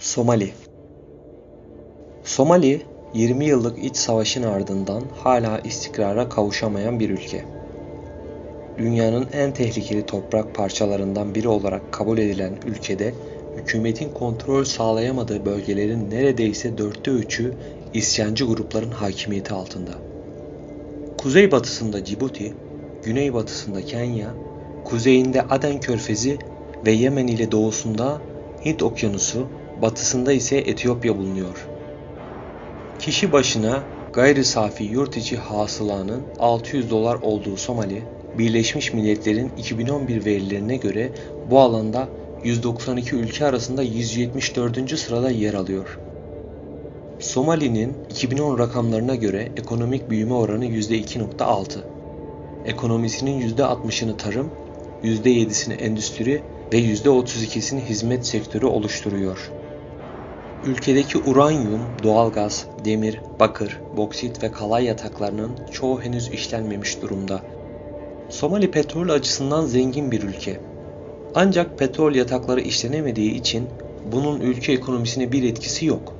Somali Somali, 20 yıllık iç savaşın ardından hala istikrara kavuşamayan bir ülke. Dünyanın en tehlikeli toprak parçalarından biri olarak kabul edilen ülkede hükümetin kontrol sağlayamadığı bölgelerin neredeyse dörtte üçü isyancı grupların hakimiyeti altında. Kuzeybatısında Cibuti, güneybatısında Kenya, kuzeyinde Aden Körfezi ve Yemen ile doğusunda Hint Okyanusu, batısında ise Etiyopya bulunuyor. Kişi başına gayri safi yurt içi hasılanın 600 dolar olduğu Somali, Birleşmiş Milletler'in 2011 verilerine göre bu alanda 192 ülke arasında 174. sırada yer alıyor. Somali'nin 2010 rakamlarına göre ekonomik büyüme oranı %2.6. Ekonomisinin %60'ını tarım, %7'sini endüstri ve %32'sini hizmet sektörü oluşturuyor. Ülkedeki uranyum, doğalgaz, demir, bakır, boksit ve kalay yataklarının çoğu henüz işlenmemiş durumda. Somali petrol açısından zengin bir ülke. Ancak petrol yatakları işlenemediği için bunun ülke ekonomisine bir etkisi yok.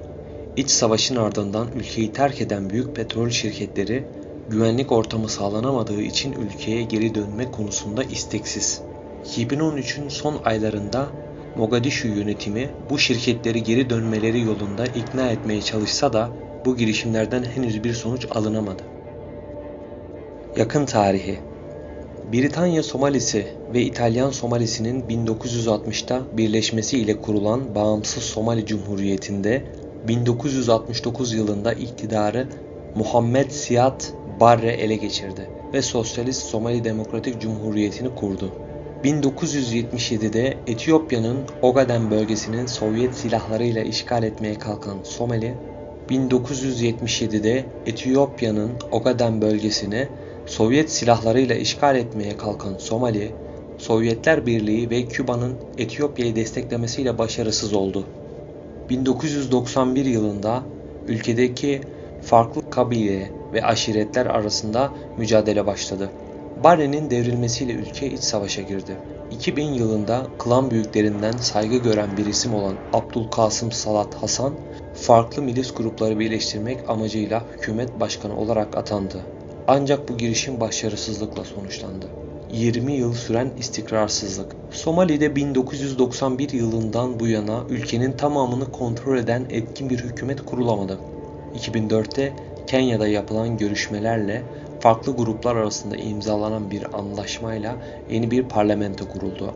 İç savaşın ardından ülkeyi terk eden büyük petrol şirketleri güvenlik ortamı sağlanamadığı için ülkeye geri dönme konusunda isteksiz. 2013'ün son aylarında Mogadishu yönetimi bu şirketleri geri dönmeleri yolunda ikna etmeye çalışsa da bu girişimlerden henüz bir sonuç alınamadı. Yakın tarihi Britanya Somalisi ve İtalyan Somalisi'nin 1960'ta birleşmesi ile kurulan bağımsız Somali Cumhuriyeti'nde 1969 yılında iktidarı Muhammed Siad Barre ele geçirdi ve Sosyalist Somali Demokratik Cumhuriyeti'ni kurdu. 1977'de Etiyopya'nın Ogaden bölgesinin Sovyet silahlarıyla işgal etmeye kalkan Somali, 1977'de Etiyopya'nın Ogaden bölgesini Sovyet silahlarıyla işgal etmeye kalkan Somali, Sovyetler Birliği ve Küba'nın Etiyopya'yı desteklemesiyle başarısız oldu. 1991 yılında ülkedeki farklı kabile ve aşiretler arasında mücadele başladı. Barre'nin devrilmesiyle ülke iç savaşa girdi. 2000 yılında klan büyüklerinden saygı gören bir isim olan Abdülkasım Salat Hasan, farklı milis grupları birleştirmek amacıyla hükümet başkanı olarak atandı. Ancak bu girişim başarısızlıkla sonuçlandı. 20 yıl süren istikrarsızlık. Somali'de 1991 yılından bu yana ülkenin tamamını kontrol eden etkin bir hükümet kurulamadı. 2004'te Kenya'da yapılan görüşmelerle farklı gruplar arasında imzalanan bir anlaşmayla yeni bir parlamento kuruldu.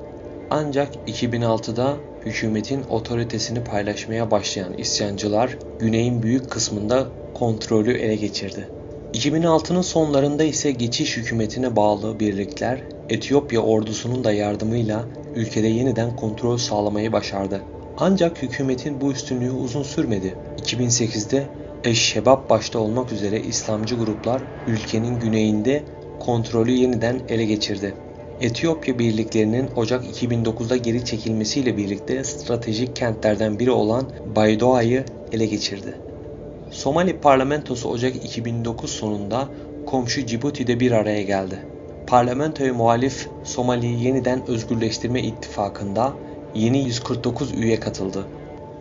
Ancak 2006'da hükümetin otoritesini paylaşmaya başlayan isyancılar güneyin büyük kısmında kontrolü ele geçirdi. 2006'nın sonlarında ise geçiş hükümetine bağlı birlikler Etiyopya ordusunun da yardımıyla ülkede yeniden kontrol sağlamayı başardı. Ancak hükümetin bu üstünlüğü uzun sürmedi. 2008'de Eşşebab başta olmak üzere İslamcı gruplar ülkenin güneyinde kontrolü yeniden ele geçirdi. Etiyopya birliklerinin Ocak 2009'da geri çekilmesiyle birlikte stratejik kentlerden biri olan Baydoa'yı ele geçirdi. Somali parlamentosu Ocak 2009 sonunda komşu Cibuti'de bir araya geldi. Parlamentoya muhalif Somali'yi yeniden özgürleştirme ittifakında yeni 149 üye katıldı.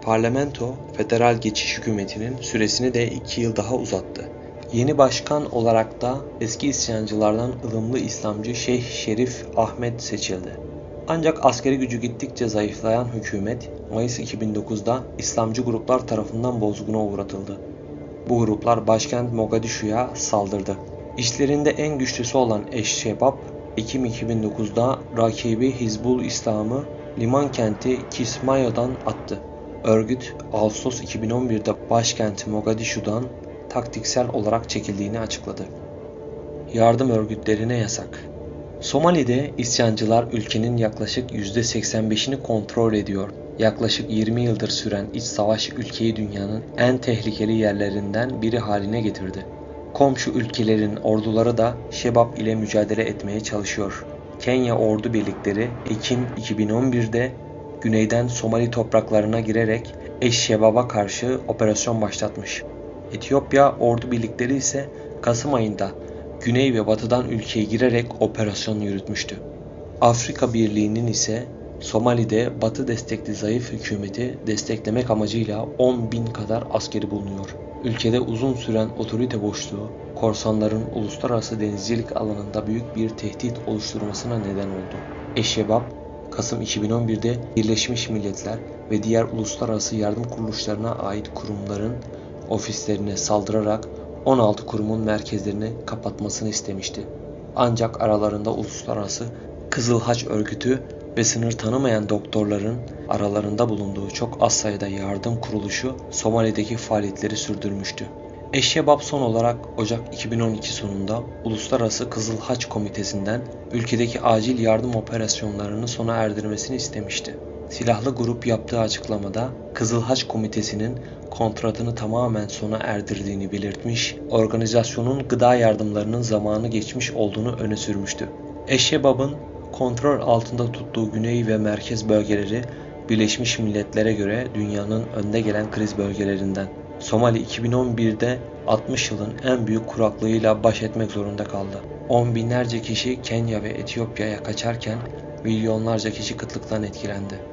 Parlamento, federal geçiş hükümetinin süresini de 2 yıl daha uzattı. Yeni başkan olarak da eski isyancılardan ılımlı İslamcı Şeyh Şerif Ahmet seçildi. Ancak askeri gücü gittikçe zayıflayan hükümet Mayıs 2009'da İslamcı gruplar tarafından bozguna uğratıldı. Bu gruplar başkent Mogadishu'ya saldırdı. İşlerinde en güçlüsü olan Eşşebab, Ekim 2009'da rakibi Hizbul İslam'ı liman kenti Kismayo'dan attı. Örgüt Ağustos 2011'de başkent Mogadishu'dan taktiksel olarak çekildiğini açıkladı. Yardım örgütlerine yasak. Somali'de isyancılar ülkenin yaklaşık %85'ini kontrol ediyor. Yaklaşık 20 yıldır süren iç savaş ülkeyi dünyanın en tehlikeli yerlerinden biri haline getirdi. Komşu ülkelerin orduları da Şebap ile mücadele etmeye çalışıyor. Kenya ordu birlikleri Ekim 2011'de güneyden Somali topraklarına girerek Eşşebab'a karşı operasyon başlatmış. Etiyopya ordu birlikleri ise Kasım ayında güney ve batıdan ülkeye girerek operasyon yürütmüştü. Afrika Birliği'nin ise Somali'de Batı destekli zayıf hükümeti desteklemek amacıyla 10 bin kadar askeri bulunuyor. Ülkede uzun süren otorite boşluğu, korsanların uluslararası denizcilik alanında büyük bir tehdit oluşturmasına neden oldu. Eşşebab, Kasım 2011'de Birleşmiş Milletler ve diğer uluslararası yardım kuruluşlarına ait kurumların ofislerine saldırarak 16 kurumun merkezlerini kapatmasını istemişti. Ancak aralarında uluslararası Kızıl Haç Örgütü ve sınır tanımayan doktorların aralarında bulunduğu çok az sayıda yardım kuruluşu Somali'deki faaliyetleri sürdürmüştü. Eşşebab son olarak Ocak 2012 sonunda Uluslararası Kızıl Haç Komitesi'nden ülkedeki acil yardım operasyonlarını sona erdirmesini istemişti. Silahlı grup yaptığı açıklamada Kızıl Haç Komitesi'nin kontratını tamamen sona erdirdiğini belirtmiş, organizasyonun gıda yardımlarının zamanı geçmiş olduğunu öne sürmüştü. Eşşebab'ın kontrol altında tuttuğu güney ve merkez bölgeleri Birleşmiş Milletler'e göre dünyanın önde gelen kriz bölgelerinden. Somali 2011'de 60 yılın en büyük kuraklığıyla baş etmek zorunda kaldı. On binlerce kişi Kenya ve Etiyopya'ya kaçarken milyonlarca kişi kıtlıktan etkilendi.